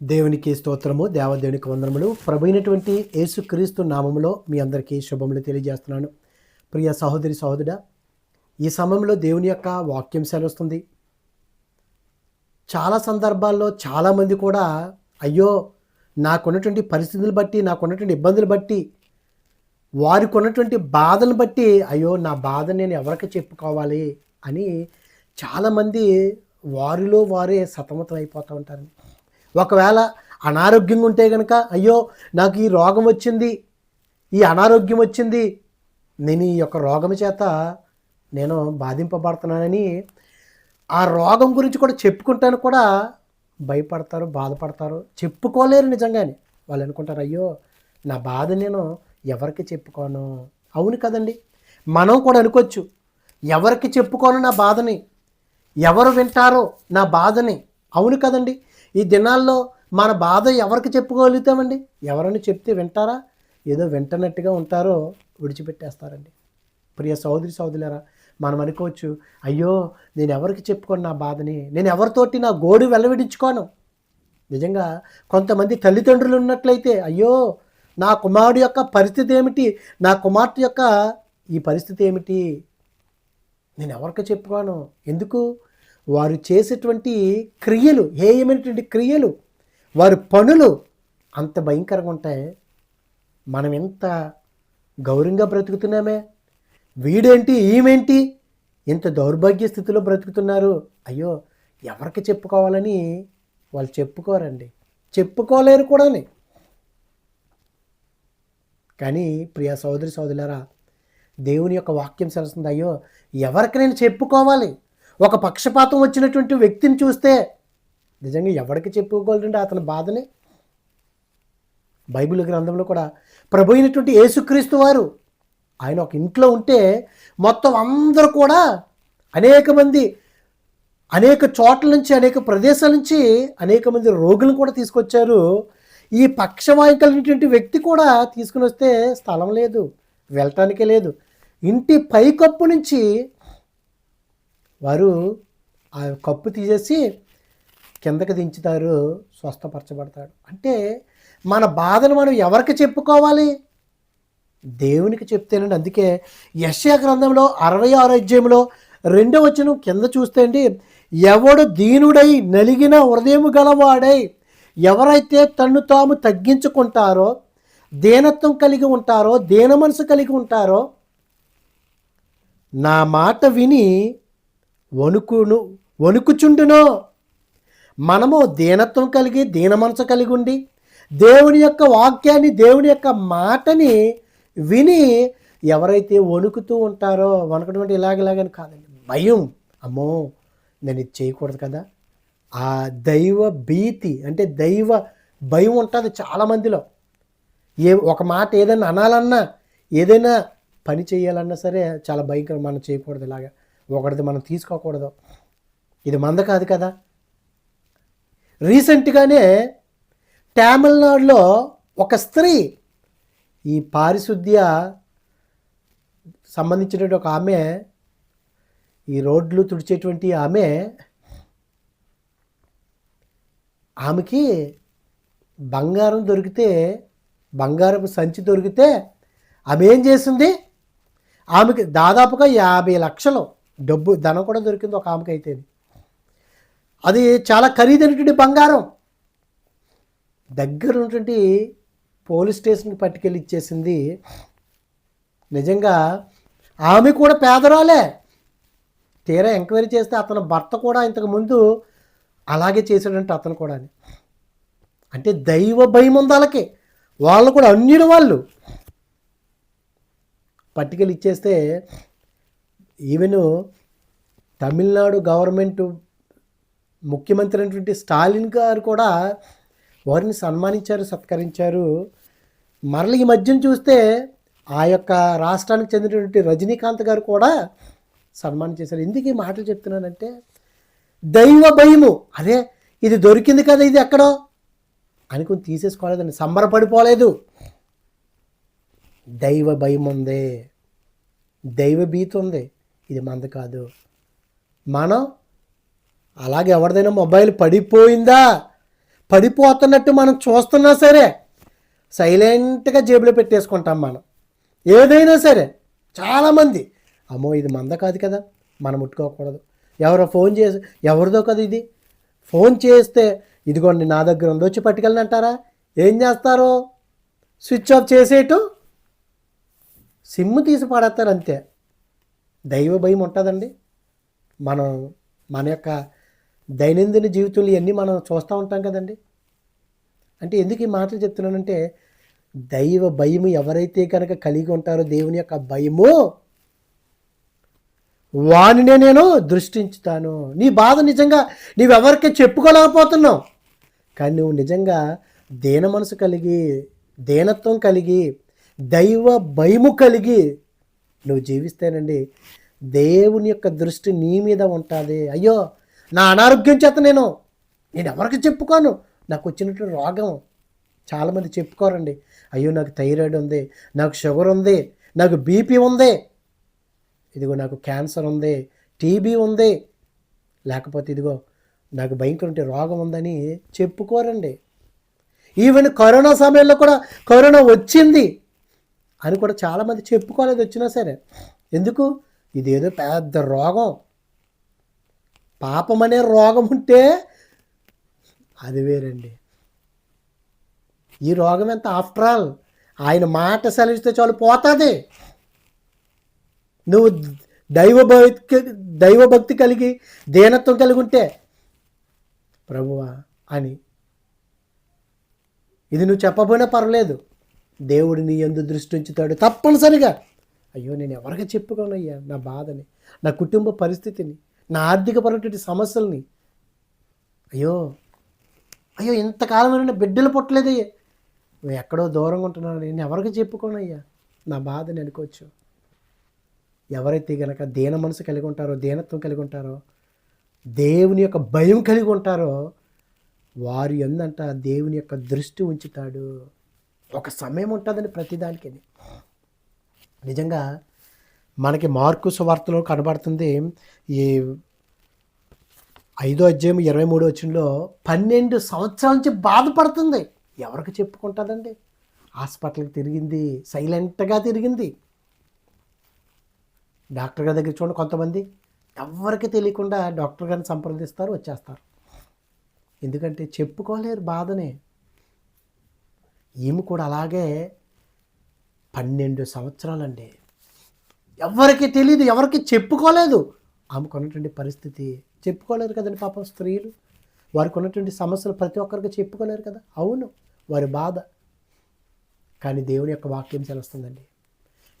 దేవునికి స్తోత్రము దేవదేవునికి వందనములు. ప్రభైనటువంటి యేసుక్రీస్తు నామములో మీ అందరికీ శుభములు తెలియజేస్తున్నాను. ప్రియ సహోదరి సహోదరుడ ఈ సమయంలో దేవుని యొక్క వాక్యం సెలవుస్తుంది. చాలా సందర్భాల్లో చాలామంది కూడా అయ్యో నాకున్నటువంటి పరిస్థితులు బట్టి నాకున్నటువంటి ఇబ్బందులు బట్టి వారికి ఉన్నటువంటి బాధను బట్టి అయ్యో నా బాధ నేను ఎవరికి చెప్పుకోవాలి అని చాలామంది వారిలో వారే సతమతం అయిపోతూ ఉంటారు. ఒకవేళ అనారోగ్యంగా ఉంటే కనుక అయ్యో నాకు ఈ రోగం వచ్చింది ఈ అనారోగ్యం వచ్చింది నేను ఈ యొక్క రోగం చేత నేను బాధింపబడుతున్నానని ఆ రోగం గురించి కూడా చెప్పుకుంటాను కూడా భయపడతారు బాధపడతారు. చెప్పుకోలేరు నిజంగానే. వాళ్ళు అనుకుంటారు అయ్యో నా బాధ నేను ఎవరికి చెప్పుకోను? అవును కదండి. మనం కూడా అనుకోవచ్చు ఎవరికి చెప్పుకోను నా బాధని? ఎవరు వింటారో నా బాధని? అవును కదండి. ఈ దినాల్లో మన బాధ ఎవరికి చెప్పుకోగలుగుతామండి? ఎవరని చెప్తే వింటారా? ఏదో వింటనట్టుగా ఉంటారో విడిచిపెట్టేస్తారండి. ప్రియ సౌదరి సహోదరులారా మనం అనుకోవచ్చు అయ్యో నేను ఎవరికి చెప్పుకోను నా బాధని? నేను ఎవరితోటి నా గోడు వెల్లవిడించుకోను? నిజంగా కొంతమంది తల్లిదండ్రులు ఉన్నట్లయితే అయ్యో నా కుమారుడు యొక్క పరిస్థితి ఏమిటి? నా కుమార్తె యొక్క ఈ పరిస్థితి ఏమిటి? నేను ఎవరికి చెప్పుకోను? ఎందుకు? వారు చేసేటువంటి క్రియలు హేయమైనటువంటి క్రియలు వారి పనులు అంత భయంకరంగా ఉంటాయి. మనం ఎంత గౌరవంగా బ్రతుకుతున్నామే? వీడేంటి ఈమెంటి? ఇంత దౌర్భాగ్య స్థితిలో బ్రతుకుతున్నారు? అయ్యో ఎవరికి చెప్పుకోవాలని వాళ్ళు చెప్పుకోరండి. చెప్పుకోలేరు కూడాని. కానీ ప్రియా సోదరి సోదరులారా దేవుని యొక్క వాక్యం సరస్తుంది అయ్యో ఎవరికి నేను చెప్పుకోవాలి? ఒక పక్షపాతం వచ్చినటువంటి వ్యక్తిని చూస్తే నిజంగా ఎవరికి చెప్పుకోగలరండి అతని బాధని? బైబిల్ గ్రంథంలో కూడా ప్రభు అయినటువంటి యేసుక్రీస్తు వారు ఆయన ఒక ఇంట్లో ఉంటే మొత్తం అందరూ కూడా అనేక మంది అనేక చోట్ల నుంచి అనేక ప్రదేశాల నుంచి అనేక మంది రోగులను కూడా తీసుకొచ్చారు. ఈ పక్షవాయు కలిగినటువంటి వ్యక్తి కూడా తీసుకుని వస్తే స్థలం లేదు వెళ్ళటానికే లేదు. ఇంటి పైకప్పు నుంచి వారు ఆ కప్పు తీసేసి కిందకి దించుతారు స్వస్థపరచబడతాడు. అంటే మన బాధను మనం ఎవరికి చెప్పుకోవాలి? దేవునికి చెప్తేనండి. అందుకే యశ్యా గ్రంథంలో అరవై ఆరు అధ్యాయంలో రెండో వచ్చిన కింద చూస్తే అండి ఎవడు దీనుడై నలిగిన హృదయం గలవాడై ఎవరైతే తన్ను తాము తగ్గించుకుంటారో దీనత్వం కలిగి ఉంటారో దీన మనసు కలిగి ఉంటారో నా మాట విని వణుకును వణుకుచుండునో? మనము దీనత్వం కలిగి దీన మనసు కలిగి ఉండి దేవుని యొక్క వాక్యాన్ని దేవుని యొక్క మాటని విని ఎవరైతే వణుకుతూ ఉంటారో వణకడం అంటే ఇలాగలాగని కాదండి. భయం. అమ్మో నేను ఇది చేయకూడదు కదా? ఆ దైవ భీతి అంటే దైవ భయం ఉంటుంది చాలామందిలో. ఏ ఒక మాట ఏదైనా అనాలన్నా ఏదైనా పని చేయాలన్నా సరే చాలా భయంకరం మనం చేయకూడదు ఇలాగా. ఒకటిది మనం తీసుకోకూడదు. ఇది మంద కాదు కదా. రీసెంట్గానే తమిళనాడులో ఒక స్త్రీ ఈ పారిశుద్ధ్య సంబంధించినటువంటి ఒక ఆమె ఈ రోడ్లు తుడిచేటువంటి ఆమె ఆమెకి బంగారం దొరికితే బంగారపు సంచి దొరికితే ఆమె ఏం చేసింది? ఆమెకి దాదాపుగా యాభై లక్షలు డబ్బు ధనం కూడా దొరికింది ఒక ఆమెకి అయితే అది చాలా ఖరీదైనటువంటి బంగారం. దగ్గర ఉన్నటువంటి పోలీస్ స్టేషన్కి పట్టుకెళ్ళి ఇచ్చేసింది. నిజంగా ఆమె కూడా పేదరాలే. తీరా ఎంక్వైరీ చేస్తే అతని భర్త కూడా ఇంతకు ముందు అలాగే చేశాడంటే అతను కూడా అంటే దైవ భయం ఉంది వాళ్ళకి. వాళ్ళు కూడా అన్యుల వాళ్ళు. పట్టుకెళ్ళి ఇచ్చేస్తే ఈవెన్ తమిళనాడు గవర్నమెంట్ ముఖ్యమంత్రి అయినటువంటి స్టాలిన్ గారు కూడా వారిని సన్మానించారు సత్కరించారు. మరల ఈ మధ్యన చూస్తే ఆ యొక్క రాష్ట్రానికి చెందినటువంటి రజనీకాంత్ గారు కూడా సన్మానం చేశారు ఎందుకు ఈ మాటలు చెప్తున్నానంటే దైవ భయము. అదే ఇది దొరికింది కదా ఇది ఎక్కడో అనుకుని తీసేసుకోలేదండి. సంబరపడిపోలేదు. దైవ భయం ఉంది దైవ భీతి ఉంది ఇది మంద కాదు. మనం అలాగే ఎవరిదైనా మొబైల్ పడిపోయిందా? పడిపోతున్నట్టు మనం చూస్తున్నా సరే సైలెంట్గా జేబులో పెట్టేసుకుంటాం మనం. ఏదైనా సరే చాలామంది అమ్మో ఇది మంద కాదు కదా మనం ముట్టుకోకూడదు. ఎవరో ఫోన్ చేసి ఎవరిదో కదా ఇది. ఫోన్ చేస్తే ఇదిగోండి నా దగ్గర ఉంది వచ్చి పట్టుకెళ్ళనంటారా ఏం చేస్తారు? స్విచ్ ఆఫ్ చేసేయటం సిమ్ తీసి పడేస్తారు అంతే. దైవ భయం ఉంటుందండి. మనం మన యొక్క దైనందిన జీవితంలో ఇవన్నీ మనం చూస్తూ ఉంటాం కదండి. అంటే ఎందుకు ఈ మాటలు చెప్తున్నానంటే దైవ భయము ఎవరైతే కనుక కలిగి ఉంటారో దేవుని యొక్క భయము వానినే నేను దృష్టించుతాను. నీ బాధ నిజంగా నీవెవరికి చెప్పుకోలేకపోతున్నావు. కానీ నువ్వు నిజంగా దేన మనసు కలిగి దేనత్వం కలిగి దైవ భయము కలిగి నువ్వు జీవిస్తేనండి దేవుని యొక్క దృష్టి నీ మీద ఉంటుంది. అయ్యో నా అనారోగ్యం చేత నేను నేను ఎవరికి చెప్పుకోను? నాకు వచ్చినట్టు రోగం. చాలామంది చెప్పుకోరండి. అయ్యో నాకు థైరాయిడ్ ఉంది నాకు షుగర్ ఉంది నాకు బీపీ ఉంది. ఇదిగో నాకు క్యాన్సర్ ఉంది టీబీ ఉంది. లేకపోతే ఇదిగో నాకు భయంకర రోగం ఉందని చెప్పుకోరండి. ఈవెన్ కరోనా సమయంలో కూడా కరోనా వచ్చింది. అని కూడా చాలామంది చెప్పుకోలేదు వచ్చినా సరే. ఎందుకు? ఇదేదో పెద్ద రోగం. పాపం అనే రోగం ఉంటే అది వేరండి. ఈ రోగం ఎంత ఆఫ్టర్ ఆల్ ఆయన మాట సెలవిస్తే చాలు పోతుంది. నువ్వు దైవ దైవభక్తి కలిగి దీనత్వం కలిగి ఉంటే ప్రభువా అని. ఇది నువ్వు చెప్పబోయినా పర్వాలేదు. దేవుడు నీ ఎందు దృష్టి ఉంచుతాడు తప్పనిసరిగా. అయ్యో నేను ఎవరికి చెప్పుకోనయ్యా నా బాధని నా కుటుంబ పరిస్థితిని నా ఆర్థికపరమైనటువంటి సమస్యల్ని. అయ్యో అయ్యో ఇంతకాలమైన బిడ్డలు పుట్టలేదయ్యా. నువ్వు ఎక్కడో దూరంగా ఉంటున్నావు నేను ఎవరికి చెప్పుకోనయ్యా. నా బాధని అనుకోవచ్చు. ఎవరైతే గనక దీన మనసు కలిగి ఉంటారో దీనత్వం కలిగి ఉంటారో దేవుని యొక్క భయం కలిగి ఉంటారో వారు ఎందంట దేవుని యొక్క దృష్టి ఉంచుతాడు. ఒక సమయం ఉంటుందని ప్రతిదానికి నిజంగా మనకి మార్కు సువార్తలో కనబడుతుంది ఈ ఐదో అధ్యాయం ఇరవై మూడు వచ్చినలో పన్నెండు సంవత్సరాల నుంచి బాధపడుతుంది. ఎవరికి చెప్పుకుంటుందండి? హాస్పిటల్కి తిరిగింది సైలెంట్గా తిరిగింది. డాక్టర్ గారి దగ్గర చూడండి కొంతమంది. ఎవరికి తెలియకుండా డాక్టర్ గారిని సంప్రదిస్తారు వచ్చేస్తారు. ఎందుకంటే చెప్పుకోలేరు బాధనే. ఈమె కూడా అలాగే పన్నెండు సంవత్సరాలండి. ఎవరికి తెలియదు ఎవరికి చెప్పుకోలేదు. ఆమెకు ఉన్నటువంటి పరిస్థితి చెప్పుకోలేరు కదండి పాపం స్త్రీలు. వారికి ఉన్నటువంటి సమస్యలు ప్రతి ఒక్కరికి చెప్పుకోలేరు కదా. అవును వారి బాధ. కానీ దేవుని యొక్క వాక్యం తెలుస్తుందండి.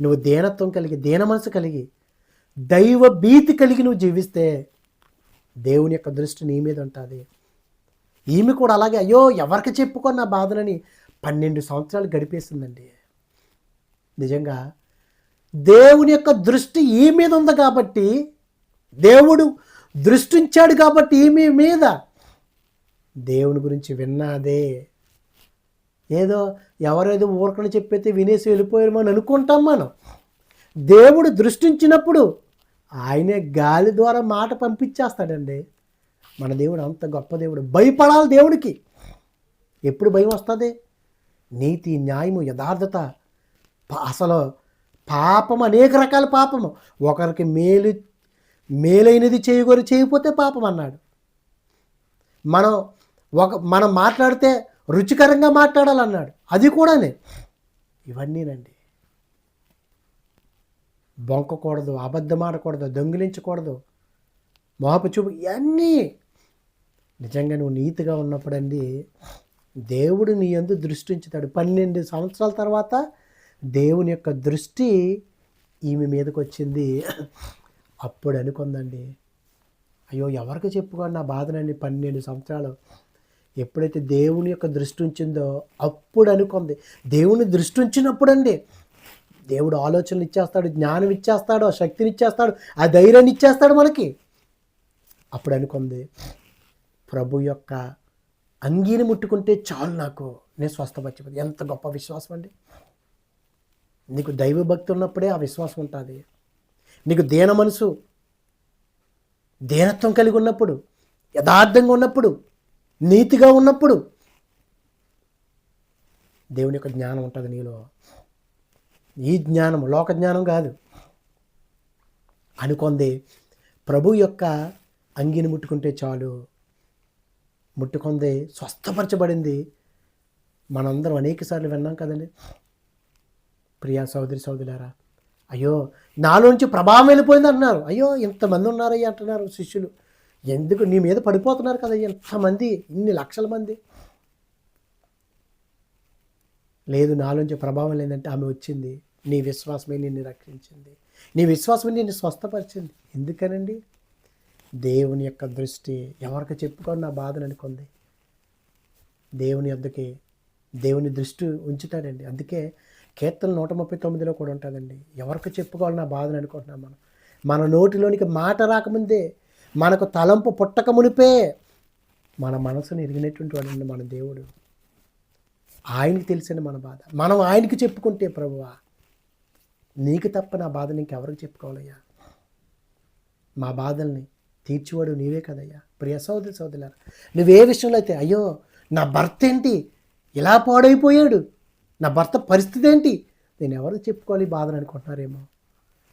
నువ్వు దేనత్వం కలిగి దీన మనసు కలిగి దైవ భీతి కలిగి నువ్వు జీవిస్తే దేవుని యొక్క దృష్టి నీ మీద ఉంటుంది. ఈమె కూడా అలాగే అయ్యో ఎవరికి చెప్పుకున్న నా బాధలని పన్నెండు సంవత్సరాలు గడిపేసిందండి. నిజంగా దేవుని యొక్క దృష్టి ఈ మీద ఉంది కాబట్టి దేవుడు దృష్టించాడు కాబట్టి ఈమె మీద దేవుని గురించి విన్నాదే. ఏదో ఎవరేదో ఊరకని చెప్పైతే వినేసి వెళ్ళిపోయామో అని అనుకుంటాం మనం. దేవుడు దృష్టించినప్పుడు ఆయనే గాలి ద్వారా మాట పంపించేస్తాడండి. మన దేవుడు అంత గొప్ప దేవుడు. భయపడాలి దేవుడికి ఎప్పుడు భయం వస్తుంది? నీతి న్యాయము యథార్థత. అసలు పాపం అనేక రకాల పాపము. ఒకరికి మేలు మేలైనది చేయగోరు చేయకపోతే పాపం అన్నాడు. మనం ఒక మనం మాట్లాడితే రుచికరంగా మాట్లాడాలన్నాడు. అది కూడానే. ఇవన్నీనండి. బొంకకూడదు అబద్ధం ఆడకూడదు దొంగిలించకూడదు. మోహపు చూపు ఇవన్నీ. నిజంగా నువ్వు నీతిగా ఉన్నప్పుడండి దేవుడు నీ యందు దృష్టి ఉంచుతాడు పన్నెండు సంవత్సరాల తర్వాత దేవుని యొక్క దృష్టి ఈమె మీదకి వచ్చింది. అప్పుడు అనుకుందండి అయ్యో ఎవరికి చెప్పుకోండి నా బాధనండి? పన్నెండు సంవత్సరాలు ఎప్పుడైతే దేవుని యొక్క దృష్టి ఉంచిందో అప్పుడు అనుకుంది. దేవుని దృష్టి ఉంచినప్పుడు అండి దేవుడు ఆలోచనలు ఇచ్చేస్తాడు జ్ఞానం ఇచ్చేస్తాడు ఆ శక్తిని ఇచ్చేస్తాడు ఆ ధైర్యాన్ని ఇచ్చేస్తాడు మనకి. అప్పుడు అనుకుంది ప్రభు యొక్క అంగీని ముట్టుకుంటే చాలు నాకు. నేను స్వస్థపరిచిపోతుంది ఎంత గొప్ప విశ్వాసం అండి. నీకు దైవ భక్తి ఉన్నప్పుడే ఆ విశ్వాసం ఉంటుంది. నీకు దేన మనసు దేనత్వం కలిగి ఉన్నప్పుడు యథార్థంగా ఉన్నప్పుడు నీతిగా ఉన్నప్పుడు దేవుని యొక్క జ్ఞానం ఉంటుంది నీలో. ఈ జ్ఞానం లోక జ్ఞానం కాదు. అనుకుంది ప్రభు యొక్క అంగిని ముట్టుకుంటే చాలు. ముట్టుకుంది స్వస్థపరచబడింది. మనందరం అనేకసార్లు విన్నాం కదండి. ప్రియా సోదరి సోదరులారా అయ్యో నాలోంచి ప్రభావం వెళ్ళిపోయింది అంటున్నారు. అయ్యో ఇంతమంది ఉన్నారయ్యా అంటున్నారు శిష్యులు. ఎందుకు నీ మీద పడిపోతున్నారు కదా ఎంతమంది ఇన్ని లక్షల మంది? లేదు నాలోంచి ప్రభావం లేదంటే ఆమె వచ్చింది. నీ విశ్వాసమే నిన్ను రక్షించింది. నీ విశ్వాసమే నిన్ను స్వస్థపరిచింది. ఎందుకనండి? దేవుని యొక్క దృష్టి ఎవరికి చెప్పుకొని నా బాధను అనుకుంది దేవుని అద్దకి దేవుని దృష్టి ఉంచుతాడండి. అందుకే కీర్తన నూట ముప్పై తొమ్మిదిలో కూడా ఉంటుందండి. ఎవరికి చెప్పుకోవాలి నా బాధను అనుకుంటున్నాం మనం? మన నోటిలోనికి మాట రాకముందే మనకు తలంపు పుట్టక మునిపే మన మనసును ఎరిగినటువంటి వాడండి మన దేవుడు. ఆయనకి తెలిసిన మన బాధ. మనం ఆయనకి చెప్పుకుంటే ప్రభువా నీకు తప్ప నా బాధ ఇంకెవరికి చెప్పుకోవాలయ్యా? మా బాధల్ని తీర్చివాడు నీవే కదయ్యా. ప్రియ సోదరి సోదరులారా నువ్వే విషయంలో అయితే అయ్యో నా భర్త ఏంటి? ఇలా పాడైపోయాడు? నా భర్త పరిస్థితి ఏంటి? నేను ఎవరికి చెప్పుకోవాలి బాధను అనుకుంటున్నారేమో?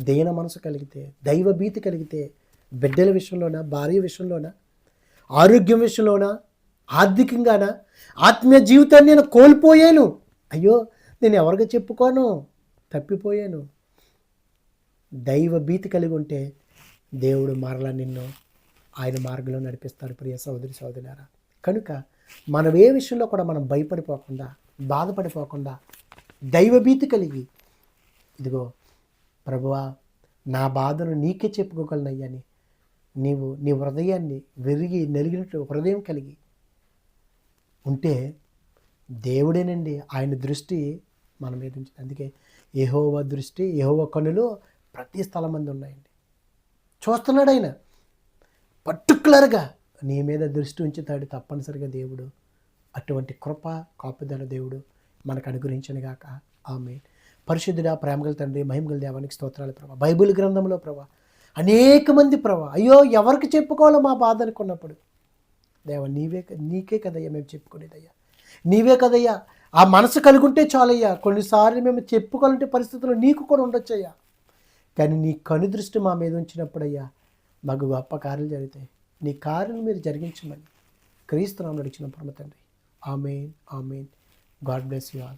దేన మనసు కలిగితే దైవ భీతి కలిగితే బిడ్డల విషయంలోనా భార్య విషయంలోనా ఆరోగ్యం విషయంలోనా ఆర్థికంగానా ఆత్మీయ జీవితాన్ని నేను కోల్పోయాను. అయ్యో నేను ఎవరికి చెప్పుకోను? తప్పిపోయాను. దైవ భీతి కలిగి ఉంటే దేవుడు మరలా నిన్ను ఆయన మార్గంలో నడిపిస్తాడు ప్రియ సోదరి సోదరులారా కనుక మనం ఏ విషయంలో కూడా మనం భయపడిపోకుండా బాధపడిపోకుండా దైవభీతి కలిగి ఇదిగో ప్రభువా నా బాధను నీకే చెప్పుకోగలనయ్యని నీవు నీ హృదయాన్ని విరిగి నలిగినట్టు హృదయం కలిగి ఉంటే దేవుడేనండి ఆయన దృష్టి మన మీద ఉంచింది. అందుకే ఏహోవ దృష్టి ఏహోవ కనులు ప్రతి స్థలం మంది ఉన్నాయండి. చూస్తున్నాడు ఆయన. పర్టికులర్గా నీ మీద దృష్టి ఉంచుతాడు తప్పనిసరిగా దేవుడు. అటువంటి కృప కాపుదల దేవుడు మనకు అనుగ్రహించను గాక. ఆమె పరిశుద్ధుడా ప్రేమగల తండ్రి మహిమగల దేవానికి స్తోత్రాలు ప్రభా. బైబిల్ గ్రంథంలో ప్రభా అనేక మంది ప్రభా అయ్యో ఎవరికి చెప్పుకోవాలో మా బాధ అనుకున్నప్పుడు. దేవ నీవే నీకే కదయ్యా మేము చెప్పుకునేదయ్యా. నీవే కదయ్యా. ఆ మనసు కలుగుంటే చాలయ్యా. కొన్నిసార్లు మేము చెప్పుకోవాలంటే పరిస్థితులు నీకు కూడా ఉండొచ్చయ్యా. కానీ నీ కను దృష్టి మా మీద ఉంచినప్పుడయ్యా మాకు గొప్ప కార్యాలు జరుగుతాయి. నీ కార్యాలు మీరు జరిగించమని క్రీస్తునామం నడిచిన పరమ తండ్రి. Amen amen. God bless you all.